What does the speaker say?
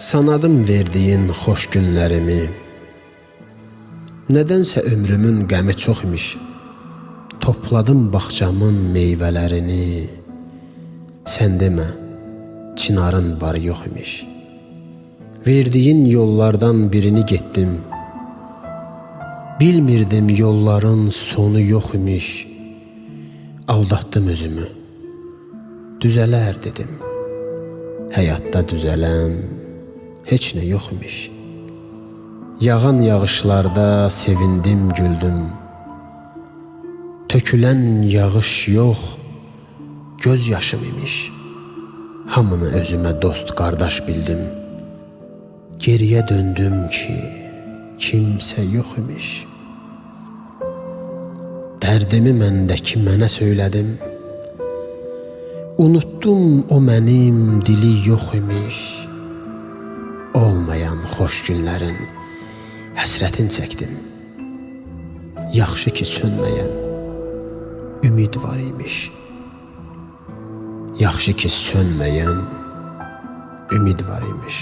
Sanadım verdiyin xoş günlərimi. Nədənsə ömrümün qəmi çox imiş. Topladım bağçamın meyvələrini. Sən demə, çinarın barı yox imiş. Verdiyin yollardan birini getdim. Bilmirdim yolların sonu yox imiş. Aldatdım özümü. Düzələr dedim. Həyatda düzələn heç nə yox imiş. Yağan yağışlarda sevindim, güldüm. Tökülən yağış yox, göz yaşım imiş. Hamını özümə dost qardaş bildim. Geriyə döndüm ki, kimsə yox imiş. Dərdimi məndəki mənə söylədim. Unuttum o mənim dili yox imiş. Olmayan xoş günlərin həsrətin çəkdim. Yaxşı ki sönməyən ümid var imiş. Yaxşı ki sönməyən ümid var imiş.